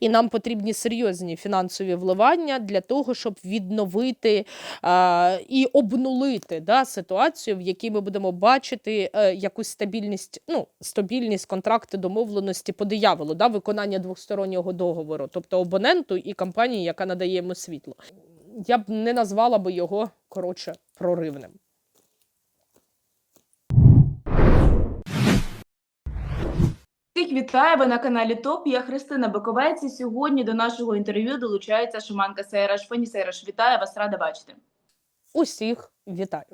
і нам потрібні серйозні фінансові вливання для того, щоб відновити е, і обнулити да, ситуацію, в якій ми будемо бачити е, якусь стабільність, ну стабільність контракти домовленості по дияволу, да, виконання двостороннього договору, тобто абоненту і компанії, яка надає йому світло. Я б не назвала би його коротше проривним. Всіх вітаю ви на каналі ТОП. Я Христина Баковець. І сьогодні до нашого інтерв'ю долучається шаманка Сейраш. Пані Сейраш, вітаю вас, рада бачити. Усіх вітаю.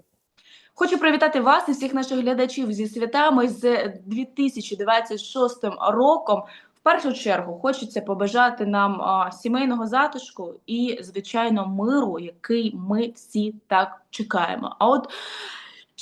Хочу привітати вас і всіх наших глядачів зі святами з 2026 роком. В першу чергу хочеться побажати нам а, сімейного затишку і, звичайно, миру, який ми всі так чекаємо. А от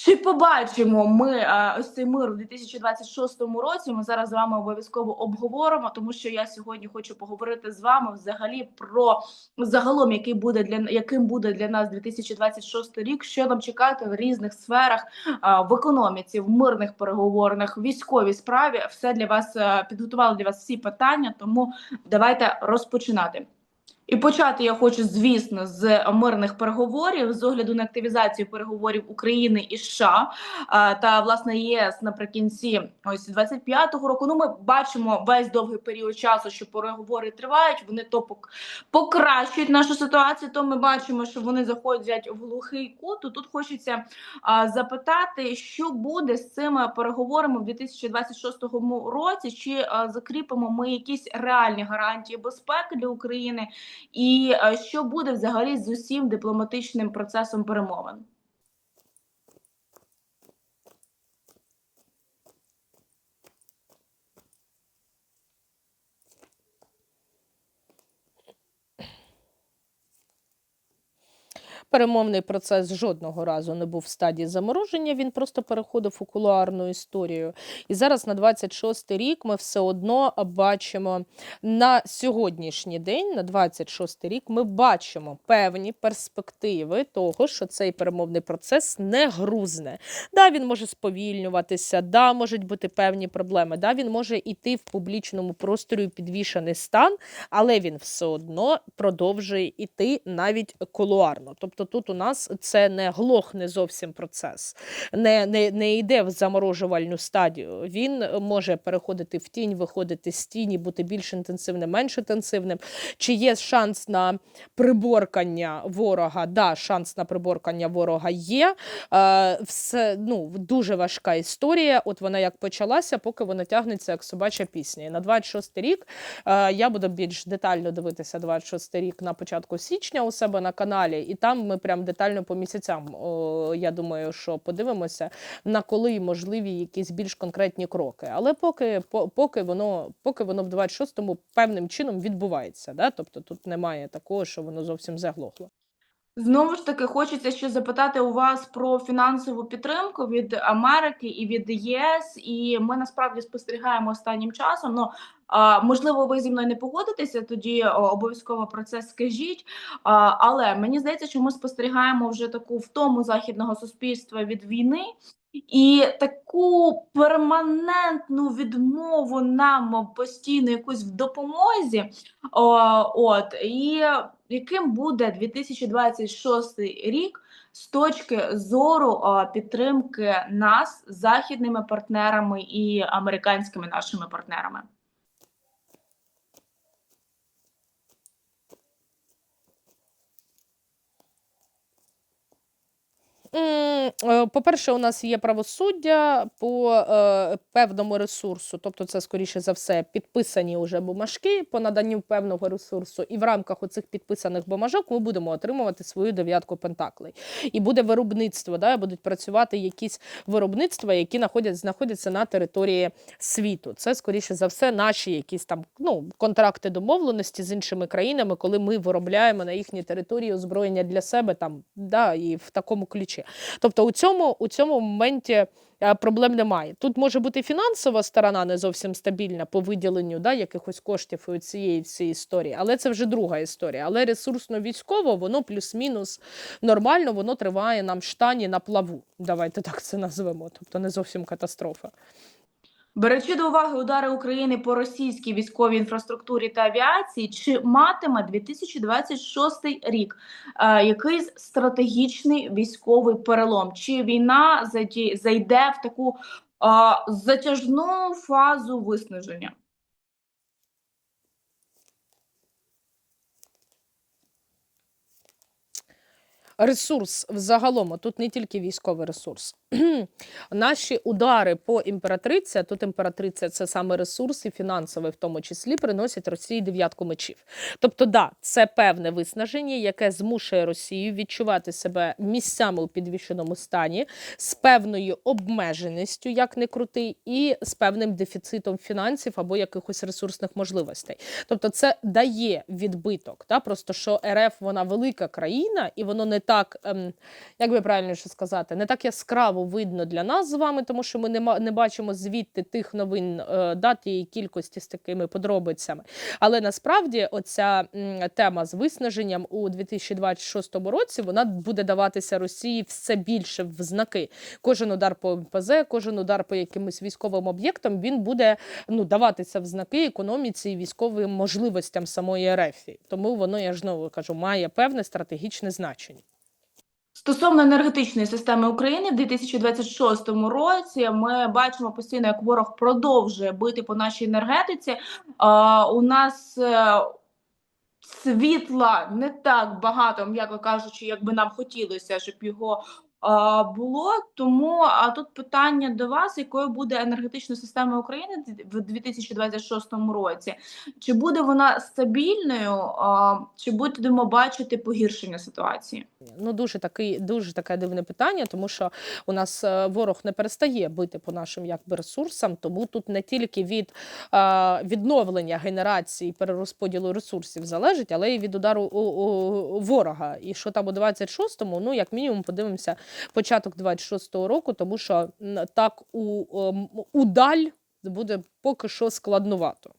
чи побачимо ми а, ось цей мир у 2026 році? Ми зараз з вами обов'язково обговоримо, тому що я сьогодні хочу поговорити з вами взагалі про загалом, який буде для яким буде для нас 2026 рік, що нам чекати в різних сферах а, в економіці, в мирних переговорах, в військовій справі. Все для вас підготували для вас всі питання. Тому давайте розпочинати. І почати я хочу, звісно, з мирних переговорів з огляду на активізацію переговорів України і США та власне ЄС наприкінці ось 25-го року. Ну, ми бачимо весь довгий період часу, що переговори тривають. Вони то покращують нашу ситуацію. То ми бачимо, що вони заходять в глухий кут. Тут хочеться запитати, що буде з цими переговорами в 2026 році? Чи закріпимо ми якісь реальні гарантії безпеки для України? І е, що буде взагалі з усім дипломатичним процесом перемовин? Перемовний процес жодного разу не був в стадії замороження, він просто переходив у кулуарну історію. І зараз на 26 рік ми все одно бачимо на сьогоднішній день, на 26 рік, ми бачимо певні перспективи того, що цей перемовний процес не грузне. Да, він може сповільнюватися, да, можуть бути певні проблеми, да, він може йти в публічному просторі підвішений стан, але він все одно продовжує йти навіть кулуарно. Тобто тут у нас це не глохне зовсім процес, не, не, не йде в заморожувальну стадію. Він може переходити в тінь, виходити з тіні, бути більш інтенсивним, менш інтенсивним. Чи є шанс на приборкання ворога? Да, шанс на приборкання ворога є. Е, все ну, дуже важка історія. От вона як почалася, поки вона тягнеться як собача пісня. На 26 рік е, я буду більш детально дивитися 26 рік на початку січня у себе на каналі, і там ми прям детально по місяцям. О, я думаю, що подивимося на коли можливі якісь більш конкретні кроки. Але поки по- поки воно поки воно в 26-му певним чином відбувається. Да? Тобто тут немає такого, що воно зовсім заглохло. Знову ж таки, хочеться ще запитати у вас про фінансову підтримку від Америки і від ЄС. І ми насправді спостерігаємо останнім часом. Ну можливо, ви зі мною не погодитеся, тоді обов'язково про це скажіть. Але мені здається, що ми спостерігаємо вже таку втому західного суспільства від війни. І таку перманентну відмову нам постійно якусь в допомозі. О, от і яким буде 2026 рік з точки зору а, підтримки нас західними партнерами і американськими нашими партнерами? По-перше, у нас є правосуддя по е, певному ресурсу, тобто це, скоріше за все, підписані вже бумажки по наданню певного ресурсу, і в рамках оцих підписаних бумажок ми будемо отримувати свою дев'ятку пентаклей. І буде виробництво, да, будуть працювати якісь виробництва, які знаходять, знаходяться на території світу. Це, скоріше за все, наші якісь там ну, контракти домовленості з іншими країнами, коли ми виробляємо на їхній території озброєння для себе там, да, і в такому ключі. Тобто у цьому, у цьому моменті е, проблем немає. Тут може бути фінансова сторона не зовсім стабільна по виділенню да, якихось коштів у цієї всієї історії, але це вже друга історія. Але ресурсно військово, воно плюс-мінус нормально, воно триває нам штані на плаву. Давайте так це назвемо. Тобто не зовсім катастрофа. Беручи до уваги удари України по російській військовій інфраструктурі та авіації, чи матиме 2026 рік е, якийсь стратегічний військовий перелом? Чи війна зайде в таку е, затяжну фазу виснаження? Ресурс взагалом, тут не тільки військовий ресурс. Наші удари по імператриці, а тут імператриця це саме ресурс і фінансовий, в тому числі, приносять Росії дев'ятку мечів. Тобто, да, це певне виснаження, яке змушує Росію відчувати себе місцями у підвішеному стані з певною обмеженістю, як не крути, і з певним дефіцитом фінансів або якихось ресурсних можливостей. Тобто, це дає відбиток. Та? Просто що РФ вона велика країна, і воно не так, ем, як би правильніше сказати, не так яскраво видно для нас з вами, тому що ми не, не бачимо звідти тих новин е, дат і кількості з такими подробицями. Але насправді оця м, тема з виснаженням у 2026 році вона буде даватися Росії все більше в знаки. Кожен удар по МПЗ, кожен удар по якимось військовим об'єктам він буде ну даватися в знаки економіці і військовим можливостям самої РФ. Тому воно я ж знову кажу, має певне стратегічне значення. Стосовно енергетичної системи України в 2026 році ми бачимо постійно, як ворог продовжує бити по нашій енергетиці. А, у нас е, світла не так багато, м'яко кажучи, як би нам хотілося, щоб його було. Тому а тут питання до вас, якою буде енергетична система України в 2026 році? Чи буде вона стабільною, чи будемо бачити погіршення ситуації? Ну дуже такий, дуже таке дивне питання, тому що у нас е, ворог не перестає бити по нашим якби ресурсам. Тому тут не тільки від е, відновлення генерації перерозподілу ресурсів залежить, але й від удару у, у, ворога. І що там у 26-му, ну як мінімум, подивимося початок 26-го року, тому що так у ем, удаль буде поки що складнувато.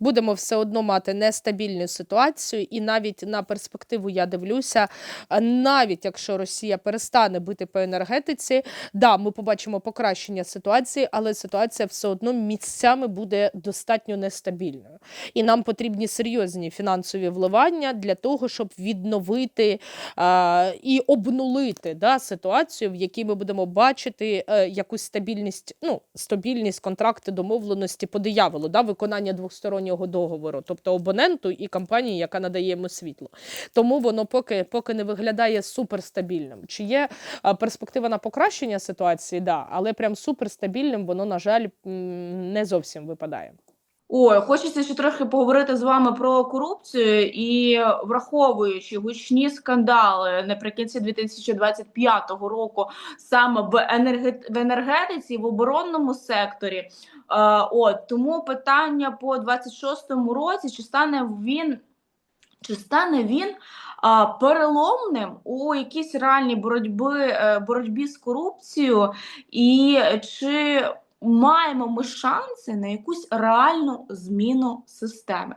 Будемо все одно мати нестабільну ситуацію, і навіть на перспективу я дивлюся, навіть якщо Росія перестане бити по енергетиці, да, ми побачимо покращення ситуації, але ситуація все одно місцями буде достатньо нестабільною. І нам потрібні серйозні фінансові вливання для того, щоб відновити а, і обнулити да, ситуацію, в якій ми будемо бачити е, якусь стабільність, ну, стабільність контракти домовленості по дияволу, да, виконання двостороннього договору, тобто абоненту і компанії, яка надає йому світло. Тому воно поки, поки не виглядає суперстабільним. Чи є перспектива на покращення ситуації? Да, але прям суперстабільним воно, на жаль, не зовсім випадає. Ой, хочеться ще трохи поговорити з вами про корупцію і враховуючи гучні скандали наприкінці 2025 року саме в енергетиці, в оборонному секторі. Е, от тому питання по 26-му році, чи стане він чи стане він а, переломним у якійсь реальній боротьби, е, боротьбі з корупцією, і чи маємо ми шанси на якусь реальну зміну системи?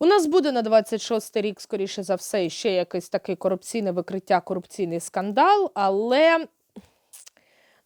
У нас буде на 26 рік, скоріше за все, ще якесь таке корупційне викриття, корупційний скандал, але.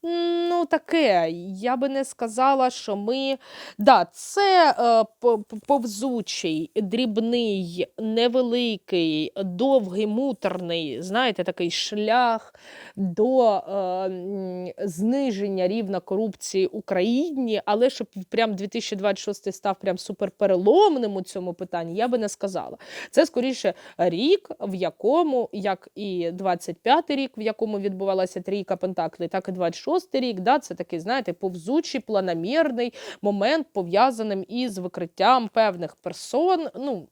Ну, таке, я би не сказала, що ми. Да, це е, по- по- повзучий, дрібний, невеликий, довгий, муторний, знаєте, такий шлях до е, зниження рівня корупції Україні, але щоб прям 2026 став прям суперпереломним у цьому питанні, я би не сказала. Це скоріше рік, в якому, як і 25-й рік, в якому відбувалася трійка Пентаклей, так і 26-й рік. Да, це такий, знаєте, повзучий, планомірний момент, пов'язаним із викриттям певних персон. Ну,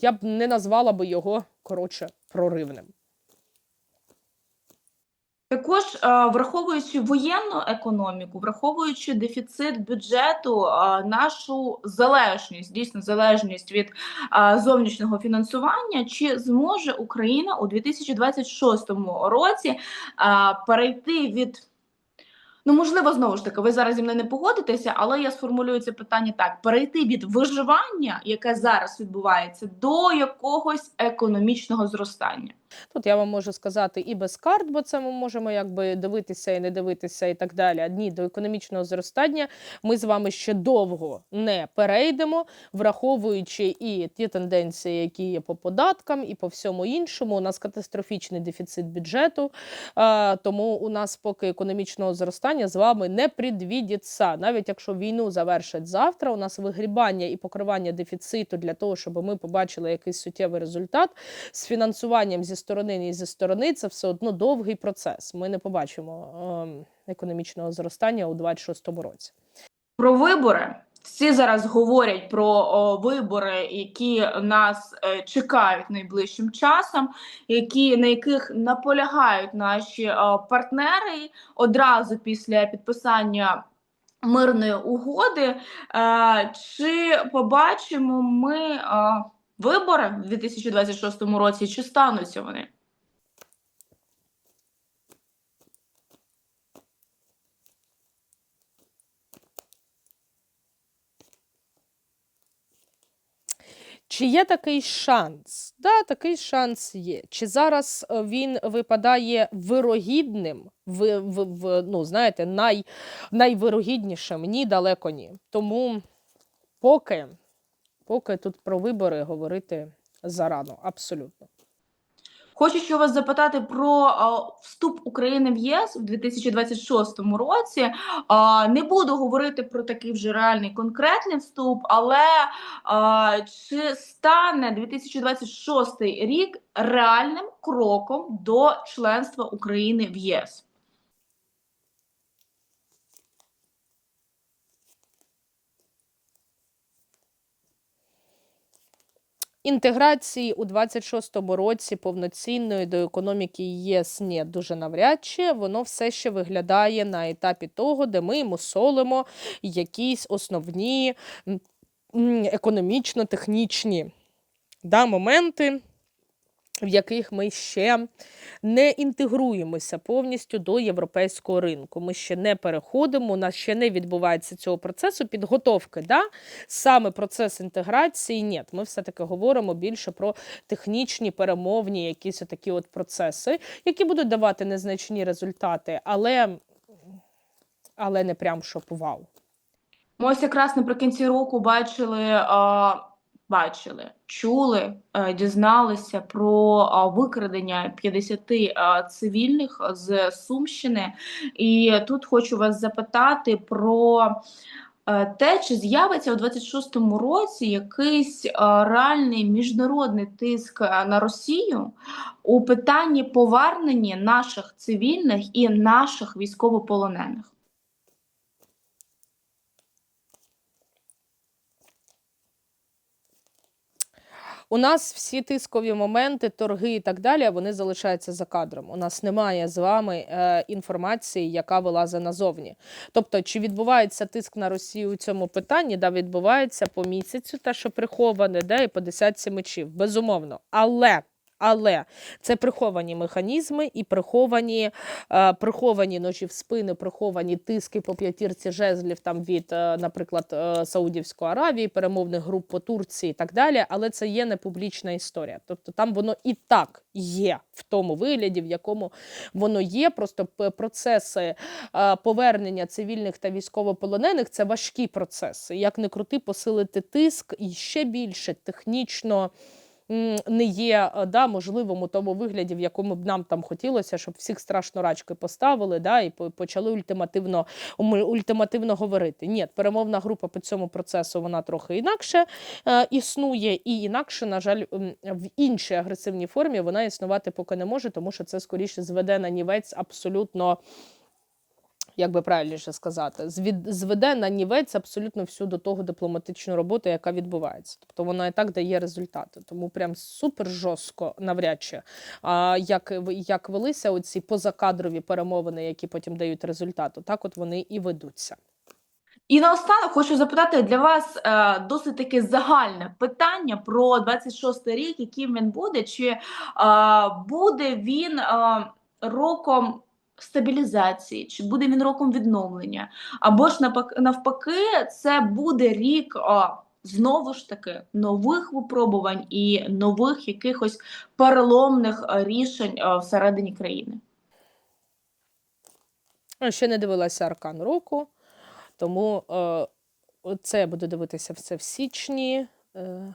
я б не назвала би його коротше проривним. Також е, враховуючи воєнну економіку, враховуючи дефіцит бюджету, е, нашу залежність, дійсно залежність від е, зовнішнього фінансування, чи зможе Україна у 2026 році перейти від Ну, можливо, знову ж таки, ви зараз зі мною не погодитеся, але я сформулюю це питання так: перейти від виживання, яке зараз відбувається, до якогось економічного зростання. Тут я вам можу сказати і без карт, бо це ми можемо якби дивитися і не дивитися, і так далі. Ні, до економічного зростання ми з вами ще довго не перейдемо, враховуючи і ті тенденції, які є по податкам, і по всьому іншому. У нас катастрофічний дефіцит бюджету. Тому у нас поки економічного зростання з вами не предвідиться. Навіть якщо війну завершать завтра, у нас вигрібання і покривання дефіциту для того, щоб ми побачили якийсь суттєвий результат з фінансуванням зі сторони, ні зі сторони, це все одно довгий процес. Ми не побачимо ем, економічного зростання у 26-му році. Про вибори всі зараз говорять про вибори, які нас е, чекають найближчим часом, які на яких наполягають наші партнери одразу після підписання. Мирної угоди, Е, чи побачимо ми е, вибори в 2026 році, чи стануться вони? Чи є такий шанс? Да, такий шанс є. Чи зараз е, він випадає вирогідним, в, в, в, ну, знаєте, най, найвирогіднішим? Ні, далеко ні. Тому поки, поки тут про вибори говорити зарано, абсолютно. Хочу ще вас запитати про вступ України в ЄС у 2026 році. Не буду говорити про такий вже реальний конкретний вступ, але чи стане 2026 рік реальним кроком до членства України в ЄС? Інтеграції у 26-му році повноцінної до економіки ЄС ні, дуже навряд чи. Воно все ще виглядає на етапі того, де ми мусолимо якісь основні економічно-технічні да, моменти, в яких ми ще не інтегруємося повністю до європейського ринку. Ми ще не переходимо, у нас ще не відбувається цього процесу підготовки. Да? Саме процес інтеграції ні. Ми все-таки говоримо більше про технічні, перемовні, якісь такі от процеси, які будуть давати незначні результати, але, але не прям щоб вау. Ми ось якраз наприкінці року бачили, а, бачили, чули, е, дізналися про викрадення 50 цивільних з Сумщини. І тут хочу вас запитати про е, те, чи з'явиться у 26-му році якийсь реальний міжнародний тиск на Росію у питанні повернення наших цивільних і наших військовополонених. У нас всі тискові моменти, торги і так далі, вони залишаються за кадром. У нас немає з вами е, інформації, яка вилазить назовні. Тобто, чи відбувається тиск на Росію у цьому питанні? Да, відбувається по місяцю, те, що приховане, да, і по десятці мечів, безумовно. Але. Але це приховані механізми і приховані, е, приховані ножі в спини, приховані тиски по п'ятірці жезлів там від, е, наприклад, е, Саудівської Аравії, перемовних груп по Турції і так далі. Але це є не публічна історія. Тобто там воно і так є в тому вигляді, в якому воно є. Просто процеси е, повернення цивільних та військовополонених це важкі процеси. Як не крути, посилити тиск і ще більше технічно не є е, да, можливим у тому вигляді, в якому б нам там хотілося, щоб всіх страшно рачки поставили да, і почали ультимативно, ультимативно говорити. Ні, перемовна група по цьому процесу вона трохи інакше е, існує, і інакше, на жаль, в іншій агресивній формі вона існувати поки не може, тому що це скоріше зведе на нівець абсолютно. Як би правильніше сказати, зведе на нівець абсолютно всю до того дипломатичну роботу, яка відбувається. Тобто вона і так дає результати. Тому прям супер жорстко навряд чи а, як, як велися оці позакадрові перемовини, які потім дають результат, так от вони і ведуться. І наостанок хочу запитати для вас е, досить таке загальне питання про 26 рік, яким він буде, чи е, буде він е, роком стабілізації, чи буде він роком відновлення, або ж навпаки, це буде рік. Знову ж таки, нових випробувань і нових якихось переломних рішень всередині країни. Ще не дивилася аркан року, тому е, це я буду дивитися все в січні. Е.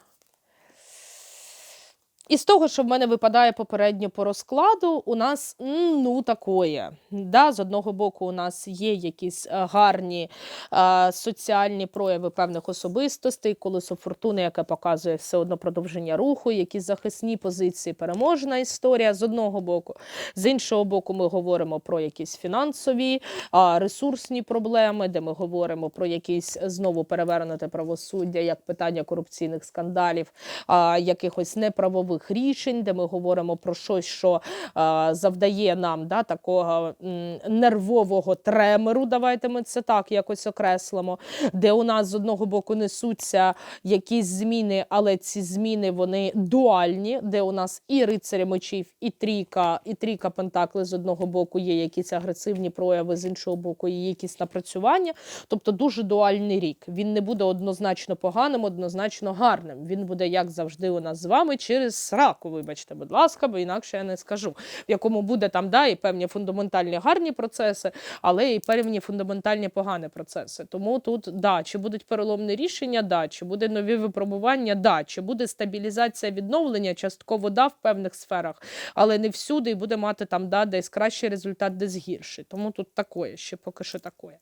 І з того, що в мене випадає попередньо по розкладу, у нас ну такое. Да, з одного боку, у нас є якісь е, гарні е, соціальні прояви певних особистостей, колесо фортуни, яке показує все одно продовження руху, якісь захисні позиції, переможна історія з одного боку. З іншого боку, ми говоримо про якісь фінансові, а, ресурсні проблеми, де ми говоримо про якісь знову перевернуте правосуддя, як питання корупційних скандалів, а, якихось неправових рішень, де ми говоримо про щось, що а, завдає нам да, такого нервового тремору. Давайте ми це так якось окреслимо, де у нас з одного боку несуться якісь зміни, але ці зміни вони дуальні, де у нас і рицарі мечів, і трійка, і трійка пентакли з одного боку є якісь агресивні прояви, з іншого боку, є якісь напрацювання. Тобто дуже дуальний рік. Він не буде однозначно поганим, однозначно гарним. Він буде, як завжди, у нас з вами через сраку. Вибачте, будь ласка, бо інакше я не скажу, в якому буде там да, і певні фундаментальні гарні процеси, але і певні фундаментальні погані процеси. Тому тут да, чи будуть переломні рішення, да, чи буде нові випробування, да, чи буде стабілізація відновлення, частково да, в певних сферах, але не всюди і буде мати там да, десь кращий результат, десь гірший. Тому тут такое, ще поки що такое.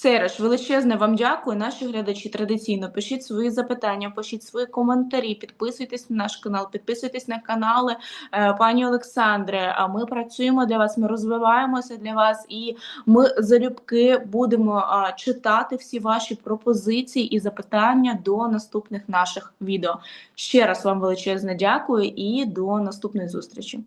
Сейреш, величезне вам дякую. Наші глядачі традиційно пишіть свої запитання, пишіть свої коментарі, підписуйтесь на наш канал, підписуйтесь на канали е, пані Олександри. А ми працюємо для вас, ми розвиваємося для вас, і ми залюбки будемо читати всі ваші пропозиції і запитання до наступних наших відео. Ще раз вам величезне дякую і до наступної зустрічі.